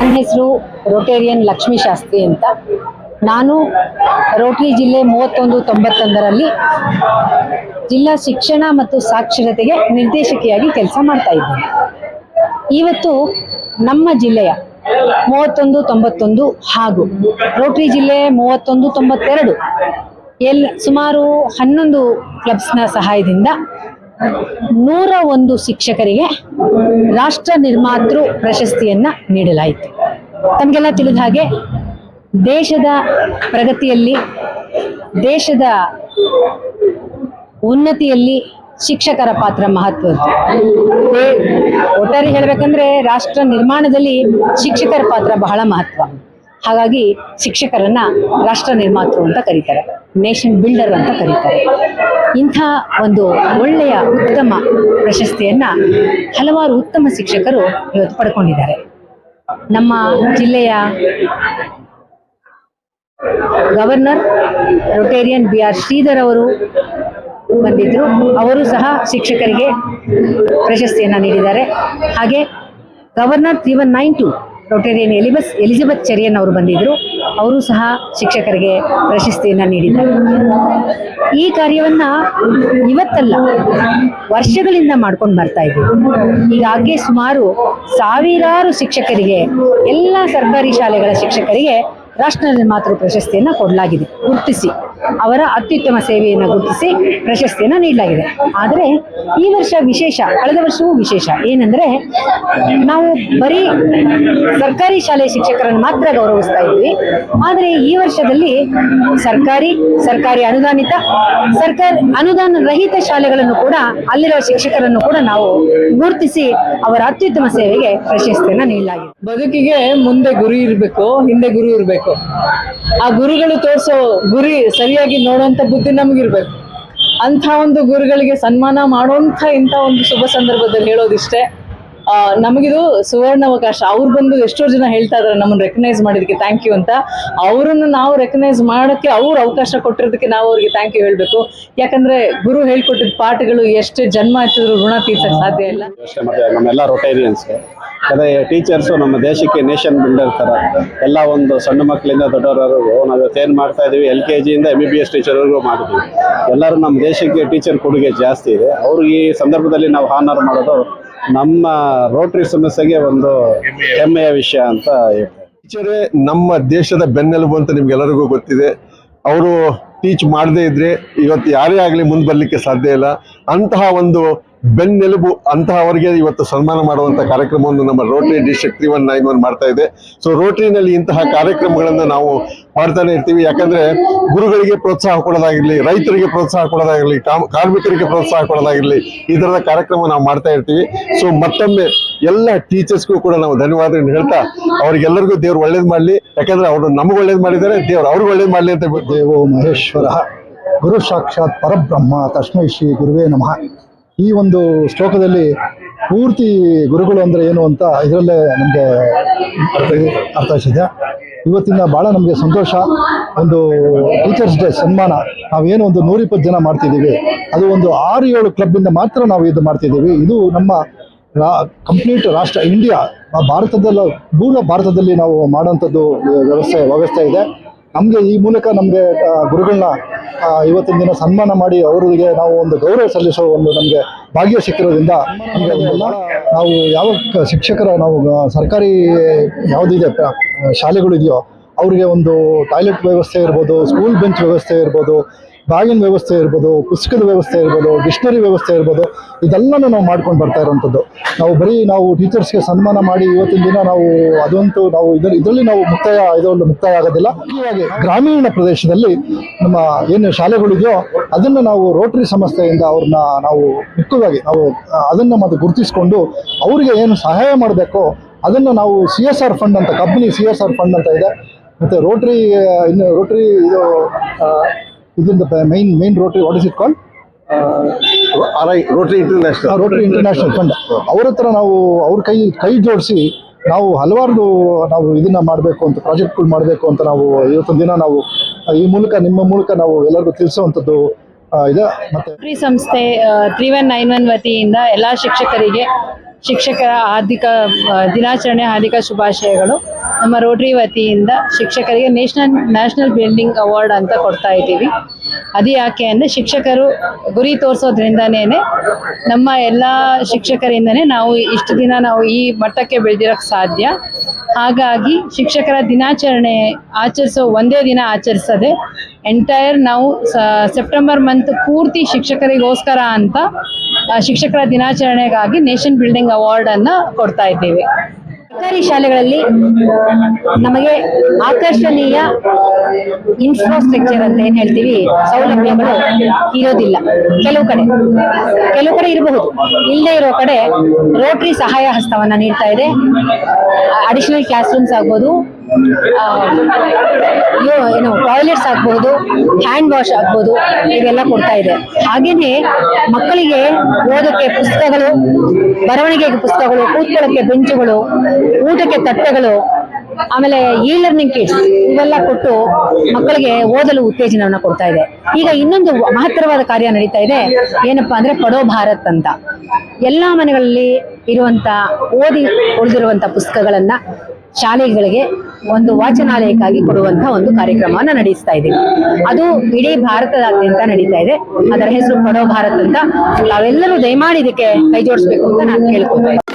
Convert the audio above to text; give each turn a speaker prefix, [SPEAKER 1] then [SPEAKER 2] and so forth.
[SPEAKER 1] ನನ್ನ ಹೆಸರು ರೋಟೇರಿಯನ್ ಲಕ್ಷ್ಮೀ ಶಾಸ್ತ್ರಿ ಅಂತ. ನಾನು ರೋಟರಿ ಜಿಲ್ಲೆ ಮೂವತ್ತೊಂದು ತೊಂಬತ್ತೊಂದರಲ್ಲಿ ಜಿಲ್ಲಾ ಶಿಕ್ಷಣ ಮತ್ತು ಸಾಕ್ಷರತೆಗೆ ನಿರ್ದೇಶಕಿಯಾಗಿ ಕೆಲಸ ಮಾಡ್ತಾ ಇವತ್ತು ನಮ್ಮ ಜಿಲ್ಲೆಯ ಮೂವತ್ತೊಂದು ತೊಂಬತ್ತೊಂದು ಹಾಗೂ ರೋಟರಿ ಜಿಲ್ಲೆ ಮೂವತ್ತೊಂದು ತೊಂಬತ್ತೆರಡು ಎಲ್ ಸುಮಾರು ಹನ್ನೊಂದು ಕ್ಲಬ್ಸ್ನ ಸಹಾಯದಿಂದ ನೂರ ಒಂದು ಶಿಕ್ಷಕರಿಗೆ ರಾಷ್ಟ್ರ ನಿರ್ಮಾತೃ ಪ್ರಶಸ್ತಿಯನ್ನ ನೀಡಲಾಯಿತು. ತಮಗೆಲ್ಲ ತಿಳಿದ ಹಾಗೆ ದೇಶದ ಪ್ರಗತಿಯಲ್ಲಿ, ದೇಶದ ಉನ್ನತಿಯಲ್ಲಿ ಶಿಕ್ಷಕರ ಪಾತ್ರ ಮಹತ್ವದ್ದು. ಒಟ್ಟಾರೆ ಹೇಳಬೇಕಂದ್ರೆ ರಾಷ್ಟ್ರ ನಿರ್ಮಾಣದಲ್ಲಿ ಶಿಕ್ಷಕರ ಪಾತ್ರ ಬಹಳ ಮಹತ್ವ. ಹಾಗಾಗಿ ಶಿಕ್ಷಕರನ್ನ ರಾಷ್ಟ್ರ ನಿರ್ಮಾತೃ ಅಂತ ಕರೀತಾರೆ. ನೇಷನ್ ಬಿಲ್ಡರ್ ಅಂತ ಕರೀತಾರೆ. ಇಂಥ ಒಂದು ಒಳ್ಳೆಯ ಉತ್ತಮ ಪ್ರಶಸ್ತಿಯನ್ನ ಹಲವಾರು ಉತ್ತಮ ಶಿಕ್ಷಕರು ಇವತ್ತು ಪಡ್ಕೊಂಡಿದ್ದಾರೆ. ನಮ್ಮ ಜಿಲ್ಲೆಯ governor Rotarian B R Shridhar ಅವರು ಬಂದಿದ್ದರು ಅವರು ಸಹ ಶಿಕ್ಷಕರಿಗೆ ಪ್ರಶಸ್ತಿಯನ್ನ ನೀಡಿದ್ದಾರೆ. ಹಾಗೆ governor three one nine two Rotarian ಎಲಿಬಸ್ Elizabeth Cherian ಅವರು ಬಂದಿದ್ದರು ಅವರು ಸಹ ಶಿಕ್ಷಕರಿಗೆ ಪ್ರಶಸ್ತಿಯನ್ನು ನೀಡಿದ್ದಾರೆ. ಈ ಕಾರ್ಯವನ್ನು ಇವತ್ತಲ್ಲ, ವರ್ಷಗಳಿಂದ ಮಾಡ್ಕೊಂಡು ಬರ್ತಾ ಇದ್ದೀವಿ ಈಗಾಗಲೇ ಸುಮಾರು ಸಾವಿರಾರು ಶಿಕ್ಷಕರಿಗೆ, ಎಲ್ಲ ಸರ್ಕಾರಿ ಶಾಲೆಗಳ ಶಿಕ್ಷಕರಿಗೆ ರಾಷ್ಟ್ರ ಮಾತ್ರ ಪ್ರಶಸ್ತಿಯನ್ನು ಕೊಡಲಾಗಿದೆ. ಗುರುತಿಸಿ. ಅವರ ಅತ್ಯುತ್ತಮ ಸೇವೆಯನ್ನು ಗುರುತಿಸಿ ಪ್ರಶಸ್ತಿಯನ್ನು ನೀಡಲಾಗಿದೆ. ಆದರೆ ಈ ವರ್ಷ ವಿಶೇಷ, ಕಳೆದ ವರ್ಷವೂ ವಿಶೇಷ. ಏನಂದರೆ ನಾವು ಬರೀ ಸರ್ಕಾರಿ ಶಾಲೆ ಶಿಕ್ಷಕರನ್ನು ಮಾತ್ರ ಗೌರವಿಸ್ತಾ ಇದ್ವಿ. ಆದರೆ ಈ ವರ್ಷದಲ್ಲಿ ಸರ್ಕಾರಿ ಸರ್ಕಾರಿ ಅನುದಾನಿತ, ಸರ್ಕಾರ ಅನುದಾನ ರಹಿತ ಶಾಲೆಗಳನ್ನು ಕೂಡ ಅಲ್ಲಿರುವ ಶಿಕ್ಷಕರನ್ನು ಕೂಡ ನಾವು ಗುರುತಿಸಿ ಅವರ ಅತ್ಯುತ್ತಮ ಸೇವೆಗೆ ಪ್ರಶಸ್ತಿಯನ್ನು ನೀಡಲಾಗಿದೆ.
[SPEAKER 2] ಬದುಕಿಗೆ ಮುಂದೆ ಗುರಿ ಇರಬೇಕು, ಹಿಂದೆ ಗುರು ಇರಬೇಕು. ಆ ಗುರುಗಳು ತೋರಿಸೋ ಗುರಿ ಸರಿಯಾಗಿ ನೋಡುವಂತ ಬುದ್ಧಿ ನಮಗಿರ್ಬೇಕು. ಅಂಥ ಒಂದು ಗುರುಗಳಿಗೆ ಸನ್ಮಾನ ಮಾಡುವಂಥ ಇಂಥ ಒಂದು ಶುಭ ಸಂದರ್ಭದಲ್ಲಿ ಹೇಳೋದಿಷ್ಟೇ. ನಮಗಿದು ಸುವರ್ಣಾವಕಾಶ. ಅವ್ರು ಬಂದು ಎಷ್ಟೋ ಜನ ಹೇಳ್ತಾ ಇದಾರೆ, ನಮ್ಮನ್ನು ರೆಕಗ್ನೈಸ್ ಮಾಡಿದಕ್ಕೆ ಥ್ಯಾಂಕ್ ಯು ಅಂತ. ಅವರನ್ನು ನಾವು ರೆಕಗ್ನೈಸ್ ಮಾಡೋಕ್ಕೆ ಅವ್ರು ಅವಕಾಶ ಕೊಟ್ಟಿರೋದಕ್ಕೆ ನಾವು ಅವ್ರಿಗೆ ಥ್ಯಾಂಕ್ ಯು ಹೇಳಬೇಕು. ಯಾಕಂದ್ರೆ ಗುರು ಹೇಳ್ಕೊಟ್ಟಿದ್ದ ಪಾಠಗಳು ಎಷ್ಟೇ ಜನ್ಮ ಎತ್ತಿದ್ರು ಋಣ ತೀರ್ಸಕ್ಕೆ ಸಾಧ್ಯ ಇಲ್ಲ.
[SPEAKER 3] ನಮ್ಮೆಲ್ಲ ರೊಟೇರಿಯನ್ಸ್ ಅದೇ ಟೀಚರ್ಸು ನಮ್ಮ ದೇಶಕ್ಕೆ ನೇಷನ್ ಬಿಲ್ಡರ್ ಥರ ಎಲ್ಲ ಒಂದು ಸಣ್ಣ ಮಕ್ಕಳಿಂದ ದೊಡ್ಡವರವರೆಗೂ ನಾವು ಇವತ್ತೇನು ಮಾಡ್ತಾ ಇದ್ದೀವಿ ಎಲ್ ಕೆ ಜಿಯಿಂದ ಎಂ ಬಿ ಬಿ ಎಸ್ ಟೀಚರ್ವರೆಗೂ ಮಾಡಿದ್ವಿ. ಎಲ್ಲರೂ ನಮ್ಮ ದೇಶಕ್ಕೆ ಟೀಚರ್ ಕೊಡುಗೆ ಜಾಸ್ತಿ ಇದೆ. ಅವ್ರಿಗೆ ಈ ಸಂದರ್ಭದಲ್ಲಿ ನಾವು ಹಾನರ್ ಮಾಡೋದು ನಮ್ಮ ರೋಟರಿ ಸಮಸ್ಯೆಗೆ ಒಂದು ಹೆಮ್ಮೆಯ ವಿಷಯ ಅಂತ
[SPEAKER 4] ಟೀಚರೇ, ನಮ್ಮ ದೇಶದ ಬೆನ್ನೆಲುಬು ಅಂತ ನಿಮ್ಗೆಲ್ಲರಿಗೂ ಗೊತ್ತಿದೆ. ಅವರು ಟೀಚ್ ಮಾಡದೇ ಇದ್ರೆ ಇವತ್ತು ಯಾರೇ ಆಗಲಿ ಮುಂದೆ ಬರಲಿಕ್ಕೆ ಸಾಧ್ಯ ಇಲ್ಲ. ಅಂತಹ ಒಂದು ಬೆನ್ನೆಲುಬು ಅಂತಹವರಿಗೆ ಇವತ್ತು ಸನ್ಮಾನ ಮಾಡುವಂತ ಕಾರ್ಯಕ್ರಮವನ್ನು ನಮ್ಮ Rotary district three one nine one ಮಾಡ್ತಾ ಇದೆ. ಸೊ ರೋಟರಿನಲ್ಲಿ ಇಂತಹ ಕಾರ್ಯಕ್ರಮಗಳನ್ನು ನಾವು ಮಾಡ್ತಾನೆ ಇರ್ತೀವಿ. ಯಾಕಂದ್ರೆ ಗುರುಗಳಿಗೆ ಪ್ರೋತ್ಸಾಹ ಕೊಡೋದಾಗಿರ್ಲಿ, ರೈತರಿಗೆ ಪ್ರೋತ್ಸಾಹ ಕೊಡೋದಾಗಿರ್ಲಿ ಕಾರ್ಮಿಕರಿಗೆ ಪ್ರೋತ್ಸಾಹ ಕೊಡೋದಾಗಿರ್ಲಿ, ಈ ತರದ ಕಾರ್ಯಕ್ರಮ ನಾವು ಮಾಡ್ತಾ ಇರ್ತೀವಿ. ಸೊ ಮತ್ತೊಮ್ಮೆ ಎಲ್ಲ ಟೀಚರ್ಸ್ಗೂ ಕೂಡ ನಾವು ಧನ್ಯವಾದ ಹೇಳ್ತಾ, ಅವ್ರಿಗೆಲ್ಲರಿಗೂ ದೇವ್ರು ಒಳ್ಳೇದು ಮಾಡ್ಲಿ. ಯಾಕಂದ್ರೆ ಅವರು ನಮಗೆ ಒಳ್ಳೇದು ಮಾಡಿದ್ದಾರೆ, ದೇವ್ರು ಅವ್ರಿಗೆ ಒಳ್ಳೇದು ಮಾಡ್ಲಿ ಅಂತ
[SPEAKER 5] ದೇವೋ ಮಹೇಶ್ವರ. ಗುರು ಸಾಕ್ಷಾತ್ ಪರಬ್ರಹ್ಮ. ತಸ್ಮೈ ಶ್ರೀ ಗುರುವೇ ನಮಃ. ಈ ಒಂದು ಶ್ಲೋಕದಲ್ಲಿ ಪೂರ್ತಿ ಗುರುಗಳು ಅಂದರೆ ಏನು ಅಂತ ಇದರಲ್ಲೇ ನಮಗೆ ಅರ್ಥೈಸಿದೆ ಇವತ್ತಿನ ಭಾಳ ನಮಗೆ ಸಂತೋಷ. ಒಂದು ಟೀಚರ್ಸ್ ಡೇ ಸನ್ಮಾನ. ನಾವೇನು ಒಂದು ನೂರಿಪ್ಪತ್ತು ಜನ ಮಾಡ್ತಿದ್ದೀವಿ. ಅದು ಒಂದು ಆರು ಏಳು ಕ್ಲಬ್ಬಿಂದ ಮಾತ್ರ ನಾವು ಇದು ಮಾಡ್ತಿದ್ದೀವಿ. ಇದು ನಮ್ಮ ರಾ ಕಂಪ್ಲೀಟ್ ರಾಷ್ಟ್ರ ಇಂಡಿಯಾ ಭಾರತದಲ್ಲ ಮೂಲ ಭಾರತದಲ್ಲಿ ನಾವು ಮಾಡೋಂಥದ್ದು ವ್ಯವಸ್ಥೆ ವ್ಯವಸ್ಥೆ ಇದೆ. ನಮಗೆ ಈ ಮೂಲಕ ನಮಗೆ ಗುರುಗಳನ್ನ ಇವತ್ತಿನ ದಿನ ಸನ್ಮಾನ ಮಾಡಿ ಅವರಿಗೆ ನಾವು ಒಂದು ಗೌರವ ಸಲ್ಲಿಸೋ ಒಂದು ನಮಗೆ ಭಾಗ್ಯ ಸಿಕ್ಕಿರೋದ್ರಿಂದ ನಮಗೆ ನಾವು ಯಾವ ಶಿಕ್ಷಕರ ನಾವು ಸರ್ಕಾರಿ ಯಾವುದಿದೆ ಪ್ರ- ಶಾಲೆಗಳು ಇದೆಯೋ, ಅವರಿಗೆ ಒಂದು ಟಾಯ್ಲೆಟ್ ವ್ಯವಸ್ಥೆ ಇರ್ಬೋದು, ಸ್ಕೂಲ್ ಬೆಂಚ್ ವ್ಯವಸ್ಥೆ ಇರ್ಬೋದು ಬ್ಯಾಗಿನ ವ್ಯವಸ್ಥೆ ಇರ್ಬೋದು, ಪುಸ್ತಕದ ವ್ಯವಸ್ಥೆ ಇರ್ಬೋದು ಡಿಕ್ಷನರಿ ವ್ಯವಸ್ಥೆ ಇರ್ಬೋದು, ಇದೆಲ್ಲನೂ ನಾವು ಮಾಡ್ಕೊಂಡು ಬರ್ತಾ ಇರೋವಂಥದ್ದು ನಾವು ಬರೀ ನಾವು ಟೀಚರ್ಸ್ಗೆ ಸನ್ಮಾನ ಮಾಡಿ ಇವತ್ತಿನ ದಿನ ನಾವು ಅದಂತೂ ನಾವು ಇದರಲ್ಲಿ ಇದರಲ್ಲಿ ನಾವು ಮುಕ್ತಾಯ ಇದರಲ್ಲಿ ಮುಕ್ತಾಯ ಆಗೋದಿಲ್ಲ. ಹೀಗಾಗಿ ಗ್ರಾಮೀಣ ಪ್ರದೇಶದಲ್ಲಿ ನಮ್ಮ ಏನು ಶಾಲೆಗಳಿದೆಯೋ ಅದನ್ನು ನಾವು ರೋಟರಿ ಸಂಸ್ಥೆಯಿಂದ ಅವ್ರನ್ನ ನಾವು ಮುಖ್ಯವಾಗಿ ನಾವು ಅದನ್ನು ಮತ್ತು ಗುರುತಿಸ್ಕೊಂಡು ಅವರಿಗೆ ಏನು ಸಹಾಯ ಮಾಡಬೇಕೋ ಅದನ್ನು ನಾವು ಸಿ ಎಸ್ ಆರ್ ಫಂಡ್ ಅಂತ company C S R fund ಅಂತ ಇದೆ. ಮತ್ತು ರೋಟ್ರಿ ಇನ್ನು ರೋಟ್ರಿ ಇದು uh, the main main Rotary what is it call
[SPEAKER 4] R I Rotary International
[SPEAKER 5] Rotary International fund ಅವ್ರ ಹತ್ರ ನಾವು ಅವ್ರ ಕೈ ಕೈ ಜೋಡಿಸಿ ನಾವು ಹಲವಾರು ನಾವು ಇದನ್ನ ಮಾಡಬೇಕು ಅಂತ ಪ್ರಾಜೆಕ್ಟ್ಗಳು ಮಾಡಬೇಕು ಅಂತ ನಾವು ಇವತ್ತಿನ ದಿನ ನಾವು ಈ ಮೂಲಕ ನಿಮ್ಮ ಮೂಲಕ ನಾವು ಎಲ್ಲರಿಗೂ ತಿಳಿಸುವಂಥದ್ದು ಇದೆ. ಮತ್ತೆ
[SPEAKER 2] ರೋಟರಿ ಸಂಸ್ಥೆ ತ್ರೀ ಒನ್ ನೈನ್ ಒನ್ ವತಿಯಿಂದ ಎಲ್ಲ ಶಿಕ್ಷಕರಿಗೆ
[SPEAKER 6] ಶಿಕ್ಷಕರ ಹಾರ್ದಿಕ ದಿನಾಚರಣೆ ಹಾರ್ದಿಕ ಶುಭಾಶಯಗಳು. ನಮ್ಮ ರೋಟರಿ ವತಿಯಿಂದ ಶಿಕ್ಷಕರಿಗೆ ನೇಷನಲ್, ನ್ಯಾಷನಲ್ ಬಿಲ್ಡಿಂಗ್ ಅವಾರ್ಡ್ ಅಂತ ಕೊಡ್ತಾ ಇದ್ದೀವಿ. ಅದು ಯಾಕೆ ಅಂದರೆ ಶಿಕ್ಷಕರು ಗುರಿ ತೋರಿಸೋದ್ರಿಂದನೇ ನಮ್ಮ ಎಲ್ಲ ಶಿಕ್ಷಕರಿಂದನೇ ನಾವು ಇಷ್ಟು ದಿನ ನಾವು ಈ ಮಟ್ಟಕ್ಕೆ ಬೆಳೆದಿರೋಕ್ಕೆ ಸಾಧ್ಯ. ಹಾಗಾಗಿ ಶಿಕ್ಷಕರ ದಿನಾಚರಣೆ ಆಚರಿಸೋ ಒಂದೇ ದಿನ ಆಚರಿಸದೆ ಎಂಟೈರ್ ನಾವು ಸೆಪ್ಟೆಂಬರ್ ಮಂತ್ ಪೂರ್ತಿ ಶಿಕ್ಷಕರಿಗೋಸ್ಕರ ಅಂತ ಶಿಕ್ಷಕರ ದಿನಾಚರಣೆಗಾಗಿ ನೇಷನ್ ಬಿಲ್ಡಿಂಗ್ ಅವಾರ್ಡ್ ಅನ್ನ ಕೊಡ್ತಾ ಇದ್ದೀವಿ.
[SPEAKER 1] ಸರ್ಕಾರಿ ಶಾಲೆಗಳಲ್ಲಿ ನಮಗೆ ಆಕರ್ಷಣೀಯ ಇನ್ಫ್ರಾಸ್ಟ್ರಕ್ಚರ್ ಅಂತ ಏನ್ ಹೇಳ್ತೀವಿ, ಸೌಲಭ್ಯಗಳು ಇರೋದಿಲ್ಲ. ಕೆಲವು ಕಡೆ ಕೆಲವು ಕಡೆ ಇರಬಹುದು. ಇಲ್ಲದೆ ಇರೋ ಕಡೆ ರೋಟರಿ ಸಹಾಯ ಹಸ್ತವನ್ನ ನೀಡ್ತಾ ಇದೆ. ಅಡಿಷನಲ್ ಕ್ಲಾಸ್ ರೂಮ್ಸ್ ಆಗ್ಬೋದು ಏನು ಟಾಯ್ಲೆಟ್ಸ್ ಆಗ್ಬೋದು ಹ್ಯಾಂಡ್ ವಾಶ್ ಆಗ್ಬೋದು, ಇವೆಲ್ಲ ಕೊಡ್ತಾ ಇದೆ. ಹಾಗೇನೆ ಮಕ್ಕಳಿಗೆ ಓದೋಕ್ಕೆ ಪುಸ್ತಕಗಳು, ಬರವಣಿಗೆಗೆ ಪುಸ್ತಕಗಳು ಕೂತ್ಕೊಳ್ಳೋಕೆ ಬೆಂಚುಗಳು, ಊಟಕ್ಕೆ ತಟ್ಟೆಗಳು ಆಮೇಲೆ ಈ ಲರ್ನಿಂಗ್ ಕಿಟ್ಸ್ ಇವೆಲ್ಲ ಕೊಟ್ಟು ಮಕ್ಕಳಿಗೆ ಓದಲು ಉತ್ತೇಜನವನ್ನ ಕೊಡ್ತಾ ಇದೆ. ಈಗ ಇನ್ನೊಂದು ಮಹತ್ತರವಾದ ಕಾರ್ಯ ನಡೀತಾ ಇದೆ. ಏನಪ್ಪಾ ಅಂದ್ರೆ ಪಡೋ ಭಾರತ್ ಅಂತ. ಎಲ್ಲಾ ಮನೆಗಳಲ್ಲಿ ಇರುವಂತ ಓದಿ ಉಳಿದಿರುವಂತ ಪುಸ್ತಕಗಳನ್ನ ಶಾಲೆಗಳಿಗೆ ಒಂದು ವಾಚನಾಲಯಕ್ಕಾಗಿ ಕೊಡುವಂತ ಒಂದು ಕಾರ್ಯಕ್ರಮವನ್ನು ನಡೆಸ್ತಾ ಇದ್ದೀವಿ ಅದು ಇಡೀ ಭಾರತದಾದ್ಯಂತ ನಡೀತಾ ಇದೆ. ಅದರ ಹೆಸರು ಪಡೋ ಭಾರತ್ ಅಂತ. ನಾವೆಲ್ಲರೂ ದಯಮಾಡಿ ಇದಕ್ಕೆ ಕೈ ಜೋಡಿಸ್ಬೇಕು ಅಂತ ನಾನು ಕೇಳ್ಕೊತಾ ಇದ್ದೀನಿ.